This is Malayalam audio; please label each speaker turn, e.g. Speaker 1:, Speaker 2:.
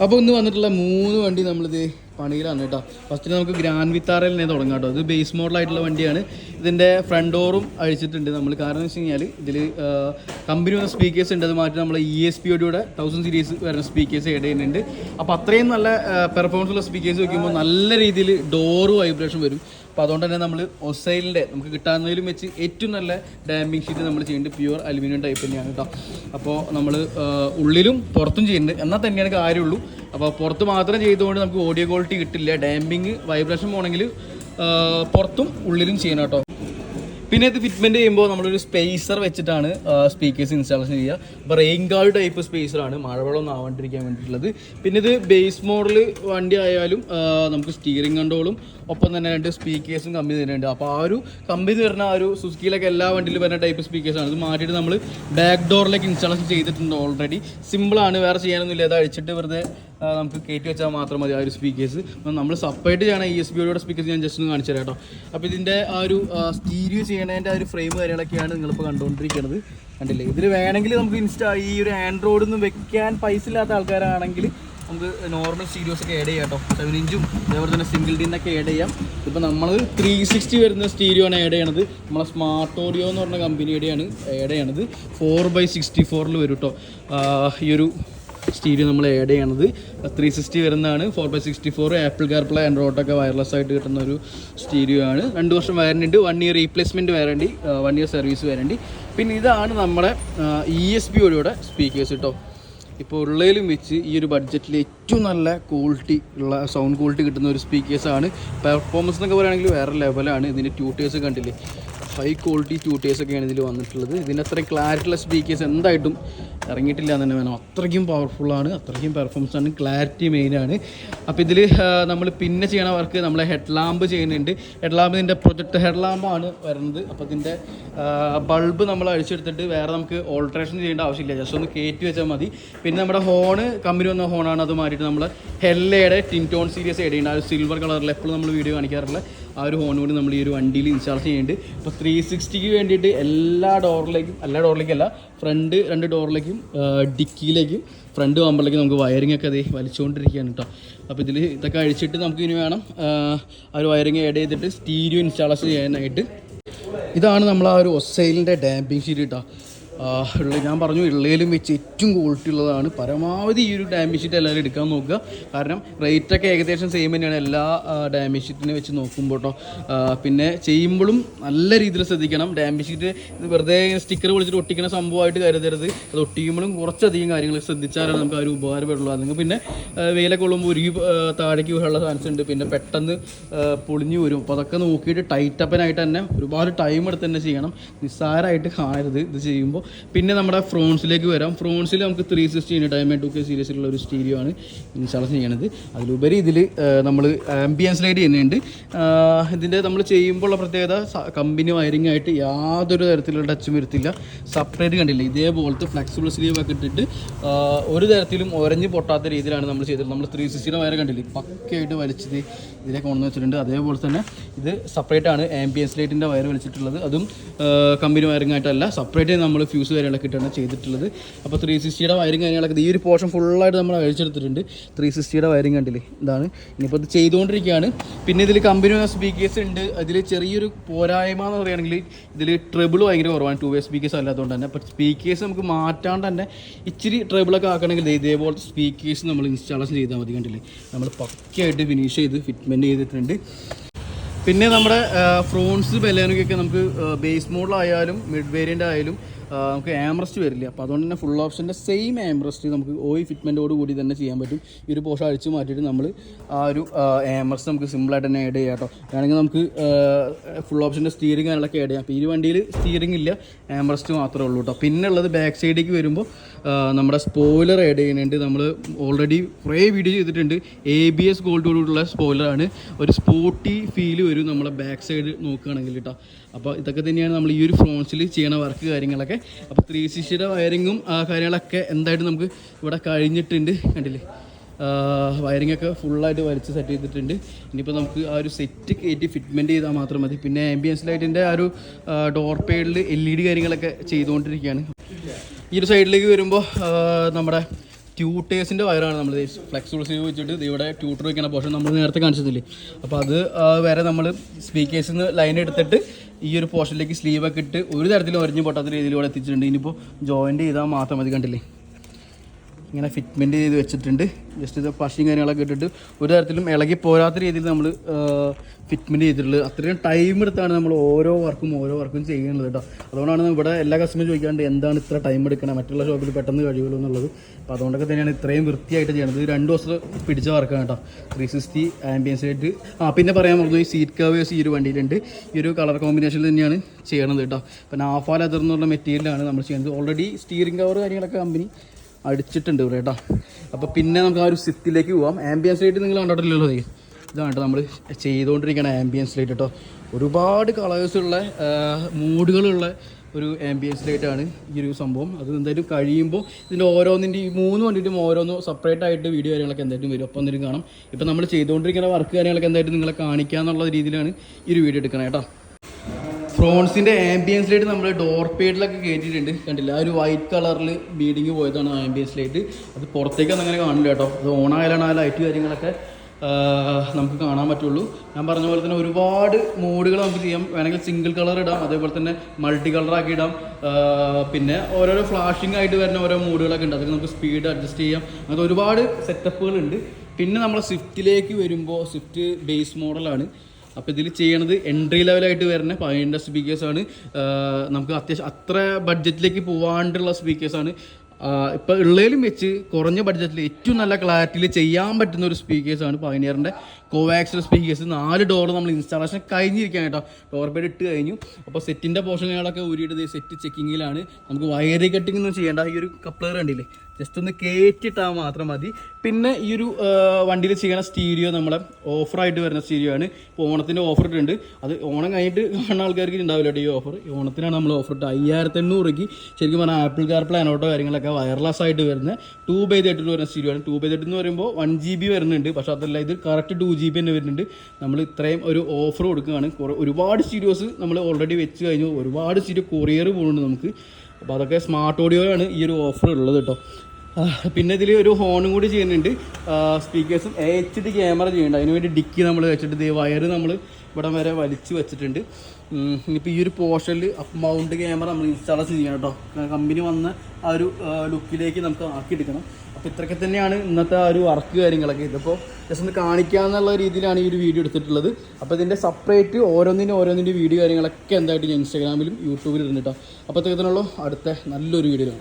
Speaker 1: അപ്പോൾ ഇന്ന് വന്നിട്ടുള്ള മൂന്ന് വണ്ടി നമ്മളിത് പണിയിലാണ് കേട്ടോ. ഫസ്റ്റ് നമുക്ക് ഗ്രാൻഡ് വിത്താറയിൽ തന്നെ തുടങ്ങാം കേട്ടോ. ഇത് ബേസ് മോഡലായിട്ടുള്ള വണ്ടിയാണ്. ഇതിന്റെ ഫ്രണ്ട് ഡോറും അഴിച്ചിട്ടുണ്ട്. നമ്മൾ കാരണം വെച്ച് കഴിഞ്ഞാൽ ഇതിൽ കമ്പനി വന്ന സ്പീക്കേഴ്സ് ഉണ്ട്. അത് മാറ്റി നമ്മൾ ഇ എസ് പി ഒടിയുടെ തൗസൻഡ് സീരീസ് വരുന്ന സ്പീക്കേഴ്സ് ആഡ് ചെയ്യുന്നുണ്ട്. അപ്പോൾ അത്രയും നല്ല പെർഫോമൻസ് ഉള്ള സ്പീക്കേഴ്സ് വയ്ക്കുമ്പോൾ നല്ല രീതിയിൽ ഡോറ് വൈബ്രേഷൻ വരും. അപ്പോൾ അതുകൊണ്ട് തന്നെ നമ്മൾ ഒസൈലിന്റെ നമുക്ക് കിട്ടാവുന്നതിലും വെച്ച് ഏറ്റവും നല്ല ഡാമ്പിങ് ഷീറ്റ് നമ്മൾ ചെയ്യുന്നുണ്ട്. പ്യുവർ അലുമിനിയം ടൈപ്പ് തന്നെയാണ് കേട്ടോ അപ്പോൾ നമ്മൾ ഉള്ളിലും പുറത്തും ചെയ്യുന്നുണ്ട്. എന്നാൽ തന്നെയാണ് കാര്യമുള്ളൂ. അപ്പോൾ പുറത്ത് മാത്രം ചെയ്തുകൊണ്ട് നമുക്ക് ഓഡിയോ ക്വാളിറ്റി കിട്ടില്ല. ഡാമ്പിങ് വൈബ്രേഷൻ പോകണമെങ്കിൽ പുറത്തും ഉള്ളിലും ചെയ്യണം കേട്ടോ പിന്നെ ഇത് ഫിറ്റ്മെന്റ് ചെയ്യുമ്പോൾ നമ്മളൊരു സ്പേസർ വെച്ചിട്ടാണ് സ്പീക്കേഴ്സ് ഇൻസ്റ്റാളേഷൻ ചെയ്യുക. അപ്പോൾ റെയിൻ ഗാർഡ് ടൈപ്പ് സ്പേസറാണ് മഴവെള്ളം ആവാണ്ടിരിക്കാൻ വേണ്ടിയിട്ടുള്ളത്. പിന്നെ ഇത് ബേസ് മോഡൽ വണ്ടി ആയാലും നമുക്ക് സ്റ്റിയറിംഗ് കൺട്രോളും ഒപ്പം തന്നെ രണ്ട് സ്പീക്കേഴ്സും കമ്പനി തരുന്നുണ്ട്. അപ്പോൾ ആ ഒരു കമ്പനി തരുന്ന ആ ഒരു സുസുക്കിയിലൊക്കെ എല്ലാ വണ്ടിയിലും വരുന്ന ടൈപ്പ് സ്പീക്കേഴ്സാണ് ഇത് മാറ്റിയിട്ട് നമ്മൾ ബാക്ക് ഡോറിലേക്ക് ഇൻസ്റ്റാളേഷൻ ചെയ്തിട്ടുണ്ട് ഓൾറെഡി സിമ്പിളാണ് വേറെ ചെയ്യാനൊന്നുമില്ല. അത് അഴിച്ചിട്ട് വെറുതെ നമുക്ക് കയറ്റി വെച്ചാൽ മാത്രം മതി ആ ഒരു സ്പീക്കേഴ്സ് നമ്മൾ സെപ്പറേറ്റ് ചെയ്യണ ഇ എസ് ബിയുടെ സ്പീക്കേഴ്സ് ഞാൻ ജസ്റ്റ് ഒന്ന് കാണിച്ചു തരാം കേട്ടോ. അപ്പോൾ ഇതിന്റെ ആ ഒരു സ്റ്റീരിയോ ചെയ്യണതിന്റെ ആ ഒരു ഫ്രെയിം കാര്യങ്ങളൊക്കെയാണ് നിങ്ങളിപ്പോൾ കണ്ടുകൊണ്ടിരിക്കുന്നത് കണ്ടില്ലേ? ഇതിൽ വേണമെങ്കിൽ നമുക്ക് ഇൻസ്റ്റാ ഈ ഒരു ആൻഡ്രോയിഡ് ഒന്നും വെക്കാൻ പൈസ ഇല്ലാത്ത ആൾക്കാരാണെങ്കിൽ നമുക്ക് നോർമൽ സ്റ്റീരിയോസ് ഒക്കെ ആഡ് ചെയ്യാം കേട്ടോ. സെവൻ ഇഞ്ചും അതേപോലെ തന്നെ സിംഗിൾ ഡിന്നൊക്കെ ആഡ് ചെയ്യാം. ഇപ്പോൾ നമ്മൾ ത്രീ സിക്സ്റ്റി വരുന്ന സ്റ്റീരിയോ ആണ് ആഡ് ചെയ്യണത്. നമ്മളെ സ്മാർട്ട് ഓഡിയോ എന്ന് പറഞ്ഞ കമ്പനിയുടെയാണ് ആഡ് ചെയ്യണത്. ഫോർ ബൈ സിക്സ്റ്റി ഫോറിൽ വരും കേട്ടോ. ഈ ഒരു സ്റ്റീരിയോ നമ്മൾ ആഡ് ചെയ്യണത്. ത്രീ സിക്സ്റ്റി വരുന്നതാണ്. Four by sixty four Apple CarPlay ആൻഡ്രോട്ടൊക്കെ wireless ആയിട്ട് കിട്ടുന്ന ഒരു സ്റ്റീരിയോ ആണ്. രണ്ട് വർഷം വാറണ്ടി ഉണ്ട്. One year replacement warranty one year service warranty പിന്നെ ഇതാണ് നമ്മുടെ ഇ എസ് പി ഒഴിയുടെ സ്പീക്കേഴ്സ് കേട്ടോ ഇപ്പോൾ ഉള്ളതിലും വെച്ച് ഈ ഒരു ബഡ്ജറ്റിൽ ഏറ്റവും നല്ല ക്വാളിറ്റി ഉള്ള സൗണ്ട് ക്വാളിറ്റി കിട്ടുന്ന ഒരു സ്പീക്കേഴ്സാണ് പെർഫോമൻസ് എന്നൊക്കെ പറയുകയാണെങ്കിൽ വേറെ ലെവലാണ് ഇതിന്റെ ട്യൂട്ടേഴ്സ് കണ്ടില്ലേ? ഹൈ ക്വാളിറ്റി ട്യൂട്ടേഴ്സ് ഒക്കെയാണ് ഇതിൽ വന്നിട്ടുള്ളത്. ഇതിന്റെ അത്രയും ക്ലാരിറ്റി ഉള്ള സ്പീക്കേഴ്സ് എന്തായിട്ടും ഇറങ്ങിയിട്ടില്ല എന്ന് തന്നെ വേണം. അത്രയ്ക്കും പവർഫുള്ളാണ് അത്രയ്ക്കും പെർഫോമൻസ് ആണ് ക്ലാരിറ്റി മെയിനാണ് അപ്പോൾ ഇതിൽ നമ്മൾ പിന്നെ ചെയ്യണ വർക്ക് നമ്മളെ ഹെഡ് ലാമ്പ് ചെയ്യുന്നുണ്ട്. ഹെഡ് ലാമ്പ് ഇതിന്റെ പ്രൊജക്ട് ഹെഡ് ലാമ്പാണ് വരുന്നത് അപ്പോൾ ഇതിന്റെ ബൾബ് നമ്മൾ അഴിച്ചെടുത്തിട്ട് വേറെ നമുക്ക് ഓൾട്രേഷൻ ചെയ്യേണ്ട ആവശ്യമില്ല. ജസ്റ്റ് ഒന്ന് കയറ്റി വെച്ചാൽ മതി. പിന്നെ നമ്മുടെ ഹോണ് കമ്പനി വന്ന ഹോണാണ് അത് മാറ്റിയിട്ട് നമ്മൾ ഹെല്ലയുടെ ടിന്റോൺ സീരീസ് ആഡ് ചെയ്യേണ്ട ആ സിൽവർ കളറിൽ എപ്പോഴും നമ്മൾ വീഡിയോ കാണിക്കാറുള്ള ആ ഒരു ഹോൺ കൂടി നമ്മൾ ഈ ഒരു വണ്ടിയിൽ ഇൻസ്റ്റാൾ ചെയ്യുന്നുണ്ട്. ഇപ്പോൾ ത്രീ സിക്സ്റ്റിക്ക് വേണ്ടിയിട്ട് എല്ലാ ഡോറിലേക്കും എല്ലാ ഡോറിലേക്കല്ല ഫ്രണ്ട് രണ്ട് ഡോറിലേക്കും ഡിക്കിയിലേക്കും ഫ്രണ്ട് വാമ്പറിലേക്ക് നമുക്ക് വയറിംഗ് ഒക്കെ അതേ വലിച്ചുകൊണ്ടിരിക്കുകയാണ് കേട്ടോ അപ്പോൾ ഇതിൽ ഇതൊക്കെ അഴിച്ചിട്ട് നമുക്ക് ഇനി വേണം ആ, ഒരു വയറിംഗ് ആഡ് ചെയ്തിട്ട് സ്റ്റീരിയോ ഇൻസ്റ്റാളേഷൻ ചെയ്യാനായിട്ട്. ഇതാണ് നമ്മൾ ആ ഒരു ഒസൈലിന്റെ ഡാമ്പിങ് ഷീറ്റ് കേട്ടോ ഉള്ള. ഞാൻ പറഞ്ഞു ഉള്ളിയിലും വെച്ച് ഏറ്റവും ക്വാളിറ്റി ഉള്ളതാണ്. പരമാവധി ഈ ഒരു ഡാമേജ് ഷീറ്റ് എല്ലാവരും എടുക്കാൻ നോക്കുക. കാരണം റേറ്റൊക്കെ ഏകദേശം സെയിം തന്നെയാണ് എല്ലാ ഡാമേജ് ഷീറ്റിനെ വെച്ച് നോക്കുമ്പോൾ കേട്ടോ പിന്നെ ചെയ്യുമ്പോഴും നല്ല രീതിയിൽ ശ്രദ്ധിക്കണം. ഡാമേജ് ഷീറ്റ് വെറുതെ സ്റ്റിക്കർ വിളിച്ചിട്ട് ഒട്ടിക്കുന്ന സംഭവമായിട്ട് കരുതരുത്. അത് ഒട്ടിക്കുമ്പോഴും കുറച്ചധികം കാര്യങ്ങൾ ശ്രദ്ധിച്ചാലാണ് നമുക്ക് ആ ഒരു ഉപകാരപ്പെടുള്ളൂ. അല്ലെങ്കിൽ പിന്നെ വെയിലൊക്കെ കൊള്ളുമ്പോൾ ഒരു താഴേക്ക് വീഴാനുള്ള ചാൻസ് ഉണ്ട്. പിന്നെ പെട്ടെന്ന് പൊളിഞ്ഞു വരും. അപ്പോൾ അതൊക്കെ നോക്കിയിട്ട് ടൈറ്റപ്പനായിട്ട് തന്നെ ഒരുപാട് ടൈം എടുത്ത് തന്നെ ചെയ്യണം. നിസ്സാരമായിട്ട് കാണരുത് ഇത് ചെയ്യുമ്പോൾ പിന്നെ നമ്മുടെ ഫ്രോൺസിലേക്ക് വരാം. ഫ്രോൺസിൽ നമുക്ക് three sixty time two K സീരീസിലുള്ള ഒരു സ്റ്റീരിയോ ആണ് ഇൻസ്റ്റാളേഷൻ ചെയ്യണത്. അതിലുപരി ഇതിൽ നമ്മൾ ആംബിയൻസ് ലൈറ്റ് ചെയ്യുന്നുണ്ട്. ഇതിന്റെ നമ്മൾ ചെയ്യുമ്പോഴുള്ള പ്രത്യേകത കമ്പനി വയറിംഗ് ആയിട്ട് യാതൊരു തരത്തിലുള്ള ടച്ചും വരുത്തില്ല. സെപ്പറേറ്റ് കണ്ടില്ല? ഇതേപോലത്തെ ഫ്ലെക്സിബിൾ സ്ലീവ് ഒക്കെ ഇട്ടിട്ട് ഒരു തരത്തിലും ഒരഞ്ഞ് പൊട്ടാത്ത രീതിയിലാണ് നമ്മൾ ചെയ്തത് നമ്മൾ ത്രീ സിക്സ്റ്റിയുടെ വയർ കണ്ടില്ല? പക്കയായിട്ട് വലിച്ചത് ഇതിലേക്ക് കൊണ്ടു വെച്ചിട്ടുണ്ട്. അതേപോലെ തന്നെ ഇത് സെപ്പറേറ്റ് ആണ് ആംബിയൻസ് ലൈറ്റിന്റെ വയർ വലിച്ചിട്ടുള്ളത്. അതും കമ്പനി വയറിംഗ് ആയിട്ടല്ല. സെപ്പറേറ്റ് നമ്മൾ ഫ്യൂസ് കാര്യങ്ങളൊക്കെ ഇട്ടാണ് ചെയ്തിട്ടുള്ളത്. അപ്പോൾ ത്രീ സിക്സ്റ്റിയുടെ വയറും കാര്യങ്ങളൊക്കെ ഈ ഒരു പോർഷൻ ഫുള്ളായിട്ട് നമ്മൾ അഴിച്ചെടുത്തിട്ടുണ്ട്. ത്രീ സിക്സ്റ്റിയുടെ വയറും കണ്ടില്ലേ? ഇതാണ്. ഇനിയിപ്പോൾ ഇത് ചെയ്തുകൊണ്ടിരിക്കുകയാണ്. പിന്നെ ഇതിൽ കമ്പനി സ്പീക്കേഴ്സ് ഉണ്ട്. അതിൽ ചെറിയൊരു പോരായ്മ എന്ന് പറയുകയാണെങ്കിൽ ഇതിൽ ട്രിബിൾ ഭയങ്കര കുറവാണ്. ടു വേ സ്പീക്കേഴ്സ് അല്ലാത്തതുകൊണ്ട് തന്നെ. അപ്പോൾ സ്പീക്കേഴ്സ് നമുക്ക് മാറ്റാണ്ട് തന്നെ ഇച്ചിരി ട്രിബിളൊക്കെ ആക്കണമെങ്കിൽ ഇതേപോലത്തെ സ്പീക്കേഴ്സ് നമ്മൾ ഇൻസ്റ്റാളേഷൻ ചെയ്താൽ മതി കണ്ടില്ലേ? നമ്മൾ പക്കയായിട്ട് ഫിനിഷ് ചെയ്ത് ഫിറ്റ്മെന്റ് ചെയ്തിട്ടുണ്ട് പിന്നെ നമ്മുടെ ഫ്രോൺസ് ബെലാനൊക്കെ നമുക്ക് ബേസ് മോഡലായാലും മിഡ് വേരിയന്റ് ആയാലും നമുക്ക് ആംബ്രസ്റ്റ് വരില്ല? അപ്പോൾ അതുകൊണ്ട് തന്നെ ഫുൾ ഓപ്ഷന്റെ സെയിം ആംബ്രസ്റ്റ് നമുക്ക് ഓയിൽ ഫിറ്റ്മെന്റോട് കൂടി തന്നെ ചെയ്യാൻ പറ്റും. ഈ ഒരു പോഷൻ അഴിച്ച് മാറ്റിയിട്ട് നമ്മൾ ആ ഒരു ആംബ്രസ്റ്റ് നമുക്ക് സിമ്പിളായിട്ട് തന്നെ ആഡ് ചെയ്യാം കേട്ടോ വേണമെങ്കിൽ നമുക്ക് ഫുൾ ഓപ്ഷന്റെ സ്റ്റിയറിംഗ് കാര്യങ്ങളൊക്കെ ആഡ് ചെയ്യാം. അപ്പോൾ ഈ വണ്ടിയിൽ സ്റ്റിയറിംഗ് ഇല്ല ആംബ്രസ്റ്റ് മാത്രമേ ഉള്ളൂ കേട്ടോ പിന്നെ ഉള്ളത് ബാക്ക് സൈഡിലേക്ക് വരുമ്പോൾ നമ്മുടെ സ്പോയിലർ ആഡ് ചെയ്യുന്നുണ്ട്. നമ്മൾ ഓൾറെഡി കുറേ വീഡിയോ ചെയ്തിട്ടുണ്ട്. എ ബി എസ് ഗോൾഡോടുള്ള സ്പോയിലറാണ് ഒരു സ്പോർട്ടി ഫീൽ വരും നമ്മുടെ ബാക്ക് സൈഡ് നോക്കുകയാണെങ്കിൽ കേട്ടോ അപ്പോൾ ഇതൊക്കെ തന്നെയാണ് നമ്മൾ ഈ ഒരു ഫ്രോൺസിൽ ചെയ്യണ വർക്ക് കാര്യങ്ങളൊക്കെ. അപ്പോൾ ത്രീ സിക്സ്റ്റിയുടെ വയറിങ്ങും കാര്യങ്ങളൊക്കെ എന്തായിട്ട് നമുക്ക് ഇവിടെ കഴിഞ്ഞിട്ടുണ്ട്. കണ്ടില്ലേ? വയറിംഗ് ഒക്കെ ഫുള്ളായിട്ട് വലിച്ച് സെറ്റ് ചെയ്തിട്ടുണ്ട്. ഇനിയിപ്പോൾ നമുക്ക് ആ ഒരു സെറ്റ് കയറ്റി ഫിറ്റ്മെന്റ് ചെയ്താൽ മാത്രം മതി. പിന്നെ ആംബിയൻസ് ലൈറ്റിന്റെ ആ ഒരു ഡോർ പേഡിൽ എൽ ഇ ഡി കാര്യങ്ങളൊക്കെ ചെയ്തുകൊണ്ടിരിക്കുകയാണ്. ഈ ഒരു സൈഡിലേക്ക് വരുമ്പോൾ നമ്മുടെ ട്യൂട്ടേഴ്സിന്റെ വയറാണ് നമ്മൾ ഫ്ലെക്സിബിൾ സീവ് വെച്ചിട്ട് ഇവിടെ ട്യൂട്ടർ വയ്ക്കുന്ന പോർഷൻ നമ്മൾ നേരത്തെ കാണിച്ചിട്ടില്ലേ അപ്പോൾ അത് വരെ നമ്മൾ സ്പീക്കേഴ്സിൽ നിന്ന് ലൈൻ എടുത്തിട്ട് ഈ ഒരു പോർഷനിലേക്ക് സ്ലീവൊക്കെ ഇട്ട് ഒരു തരത്തിലും ഒരിഞ്ഞു പൊട്ടാത്ത രീതിയിലൂടെ എത്തിച്ചിട്ടുണ്ട്. ഇനിയിപ്പോൾ ജോയിന്റ് ചെയ്താൽ മാത്രം മതി കണ്ടില്ലേ? ഇങ്ങനെ ഫിറ്റ്മെന്റ് ചെയ്ത് വെച്ചിട്ടുണ്ട്. ജസ്റ്റ് ഇത് പശയും കാര്യങ്ങളൊക്കെ ഇട്ടിട്ട് ഒരു തരത്തിലും ഇളകി പോരാത്ത രീതിയിൽ നമ്മൾ ഫിറ്റ്മെന്റ് ചെയ്തിട്ടുള്ളത്. അത്രയും ടൈം എടുത്താണ് നമ്മൾ ഓരോ വർക്കും ഓരോ വർക്കും ചെയ്യുന്നത് കേട്ടോ അതുകൊണ്ടാണ് ഇവിടെ എല്ലാ കസ്റ്റമറും ചോദിക്കാണ്ട് എന്താണ് ഇത്ര ടൈം എടുക്കണം? മറ്റുള്ള ഷോപ്പിൽ പെട്ടെന്ന് കഴിയുമല്ലോ എന്നുള്ളത്. അപ്പോൾ അതുകൊണ്ടൊക്കെ തന്നെയാണ് ഇത്രയും വൃത്തിയായിട്ട് ചെയ്യണത്. ഇത് രണ്ട് ദിവസം പിടിച്ച വർക്കാണ് കേട്ടോ ത്രീ സിക്സ്റ്റി ആംബിയൻസ് ആയിട്ട്. ആ പിന്നെ പറയാൻ പറഞ്ഞു ഈ സീറ്റ് കവേഴ്സ് ഈ ഒരു വണ്ടിയിലുണ്ട്. ഈ ഒരു കളർ കോമ്പിനേഷനിൽ തന്നെയാണ് ചെയ്യണത് കേട്ടോ പിന്നെ ആഫാൽ അതിർന്നുള്ള മെറ്റീരിയലാണ് നമ്മൾ ചെയ്യുന്നത്. ഓൾറെഡി സ്റ്റീറിംഗ് കവർ കാര്യങ്ങളൊക്കെ കമ്പനി അടിച്ചിട്ടുണ്ട് ഇവിടെ കേട്ടോ. അപ്പോൾ പിന്നെ നമുക്ക് ആ ഒരു സിറ്റിലേക്ക് പോവാം. ആംബിയൻസ് ലൈറ്റ് നിങ്ങൾ കണ്ടിട്ടില്ലല്ലോ. ഇതാണ് കേട്ടോ നമ്മൾ ചെയ്തുകൊണ്ടിരിക്കുന്ന ആംബിയൻസ് ലൈറ്റ് കേട്ടോ. ഒരുപാട് കളേഴ്സുള്ള മൂഡുകളുള്ള ഒരു ആംബിയൻസ് ലൈറ്റാണ് ഈ ഒരു സംഭവം. അത് എന്തായാലും കഴിയുമ്പോൾ ഇതിന്റെ ഓരോന്നിന്റെ ഈ മൂന്ന് വണ്ടിയിട്ടും ഓരോന്നും സെപ്പറേറ്റ് ആയിട്ട് വീഡിയോ കാര്യങ്ങളൊക്കെ എന്തായാലും വരും. അപ്പം എന്തെങ്കിലും കാണാം. ഇപ്പം നമ്മൾ ചെയ്തുകൊണ്ടിരിക്കുന്ന വർക്ക് കാര്യങ്ങളൊക്കെ എന്തായാലും നിങ്ങളെ കാണിക്കുക എന്നുള്ള രീതിയിലാണ് ഈ ഒരു വീഡിയോ എടുക്കണം കേട്ടോ. ഫ്രോൺസിന്റെ ആംബിയൻസ് ലൈറ്റ് നമ്മൾ ഡോർ പേഡിലൊക്കെ കയറ്റിയിട്ടുണ്ട് കണ്ടില്ല? ആ ഒരു വൈറ്റ് കളറിൽ ബീഡിങ് പോയതാണ് ആംബിയൻസ് ലൈറ്റ് അത് പുറത്തേക്കൊന്നും അങ്ങനെ കാണില്ല കേട്ടോ. അത് ഓൺ ആയാലാണ് ആ ലൈറ്റ് കാര്യങ്ങളൊക്കെ നമുക്ക് കാണാൻ പറ്റുള്ളൂ. ഞാൻ പറഞ്ഞ പോലെ തന്നെ ഒരുപാട് മോഡുകൾ നമുക്ക് ചെയ്യാം. വേണമെങ്കിൽ സിംഗിൾ കളർ ഇടാം അതേപോലെ തന്നെ മൾട്ടി കളർ ആക്കി ഇടാം. പിന്നെ ഓരോരോ ഫ്ലാഷിംഗ് ആയിട്ട് വരുന്ന ഓരോ മോഡുകളൊക്കെ ഉണ്ട്. അതൊക്കെ നമുക്ക് സ്പീഡ് അഡ്ജസ്റ്റ് ചെയ്യാം. അങ്ങനത്തെ ഒരുപാട് സെറ്റപ്പുകളുണ്ട് പിന്നെ നമ്മൾ സ്വിഫ്റ്റിലേക്ക് വരുമ്പോൾ സ്വിഫ്റ്റ് ബേസ് മോഡലാണ് അപ്പോൾ ഇതിൽ ചെയ്യണത് എൻട്രി ലെവലായിട്ട് വരുന്ന പതിനെട്ട് സ്പീക്കേഴ്സാണ് നമുക്ക് അത്യാവശ്യം അത്ര ബഡ്ജറ്റിലേക്ക് പോവാണ്ടുള്ള സ്പീക്കേഴ്സാണ് ഇപ്പോൾ ഉള്ളതിലും വെച്ച് കുറഞ്ഞ ബഡ്ജറ്റിൽ ഏറ്റവും നല്ല ക്ലാരിറ്റിയിൽ ചെയ്യാൻ പറ്റുന്ന ഒരു സ്പീക്കേഴ്സാണ് പയനിയറിന്റെ കോവാക്സിൽ സ്പീക്കേഴ്സ് നാല് ഡോർ നമ്മൾ ഇൻസ്റ്റാളേഷൻ കഴിഞ്ഞിരിക്കുകയാണ് കേട്ടോ. ഡോർ ബെഡ് ഇട്ട് കഴിഞ്ഞു. അപ്പോൾ സെറ്റിന്റെ പോർഷനുകളൊക്കെ ഊരിയിട്ട് സെറ്റ് ചെക്കിങ്ങിലാണ് നമുക്ക് വയറി കട്ടിംഗ് ഒന്നും ചെയ്യേണ്ട. ഈ ഒരു കപ്ലർ കണ്ടില്ലേ? ജസ്റ്റ് ഒന്ന് കയറ്റിയിട്ടാൽ മാത്രം മതി. പിന്നെ ഈ ഒരു വണ്ടിയിൽ ചെയ്യുന്ന സ്റ്റീരിയോ നമ്മളെ ഓഫറായിട്ട് വരുന്ന സ്റ്റീരിയോ ആണ്. ഇപ്പോൾ ഓണത്തിന്റെ ഓഫർ ഇട്ടുണ്ട് അത് ഓണം കഴിഞ്ഞിട്ട് കാണുന്ന ആൾക്കാർക്ക് ഉണ്ടാവില്ല ഈ ഓഫർ. ഓണത്തിനാണ് നമ്മൾ ഓഫർ ഇട്ട് അയ്യായിരത്തി എണ്ണൂറ് ശരിക്കും പറഞ്ഞാൽ ആപ്പിൾ കാർ പ്ലാൻ ഓട്ടോ കാര്യങ്ങളൊക്കെ വയർലെസ് ആയിട്ട് വരുന്ന ടു ബൈ തേർട്ടിൽ വരുന്ന സ്റ്റീരിയോ ആണ്. ടു ബൈ തേർട്ടി എന്ന് പറയുമ്പോൾ വൺ ജി ബി വരുന്നുണ്ട്. പക്ഷേ അതല്ല ഇത് കറക്റ്റ് ടു ജി ബി തന്നെ വരുന്നുണ്ട്. നമ്മൾ ഇത്രയും ഒരു ഓഫർ കൊടുക്കുകയാണ്. ഒരുപാട് സ്റ്റീരിയോസ് നമ്മൾ ഓൾറെഡി വെച്ച് കഴിഞ്ഞു. ഒരുപാട് സ്റ്റീരിയോ കൊറിയർ പോകുന്നുണ്ട് നമുക്ക്. അപ്പോൾ അതൊക്കെ സ്മാർട്ട് ഓഡിയോയാണ് ഈ ഒരു ഓഫർ ഉള്ളത് കേട്ടോ. പിന്നെ ഇതിൽ ഒരു ഹോണും കൂടി ചെയ്യുന്നുണ്ട്. സ്പീക്കേഴ്സും എച്ച് ഡി ക്യാമറ ചെയ്യുന്നുണ്ട്. അതിന് വേണ്ടി ഡിക്കി നമ്മൾ വെച്ചിട്ട് ഇത് വയറ് നമ്മൾ ഇവിടെ വരെ വലിച്ചു വെച്ചിട്ടുണ്ട്. ഇനിയിപ്പോൾ ഈ ഒരു പോർഷനിൽ മൗണ്ട് ക്യാമറ നമ്മൾ ഇൻസ്റ്റാൾ ചെയ്യണം കേട്ടോ കമ്പനി വന്ന ആ ഒരു ലുക്കിലേക്ക് നമുക്ക് ആക്കിയെടുക്കണം അപ്പോൾ ഇത്രയൊക്കെ തന്നെയാണ് ഇന്നത്തെ ആ ഒരു വർക്ക് കാര്യങ്ങളൊക്കെ. ഇതിപ്പോൾ ജസ്റ്റ് ഒന്ന് കാണിക്കാന്നുള്ള രീതിയിലാണ് ഈ ഒരു വീഡിയോ എടുത്തിട്ടുള്ളത്. അപ്പോൾ ഇതിന്റെ സെപ്പറേറ്റ് ഓരോന്നിന്റെ ഓരോന്നിന്റെ വീഡിയോ കാര്യങ്ങളൊക്കെ എന്തായിട്ട് ഞാൻ ഇൻസ്റ്റാഗ്രാമിലും യൂട്യൂബിലും ഇരുന്നിട്ടോ അപ്പോൾ അത്തരത്തിലുള്ള അടുത്ത നല്ലൊരു വീഡിയോ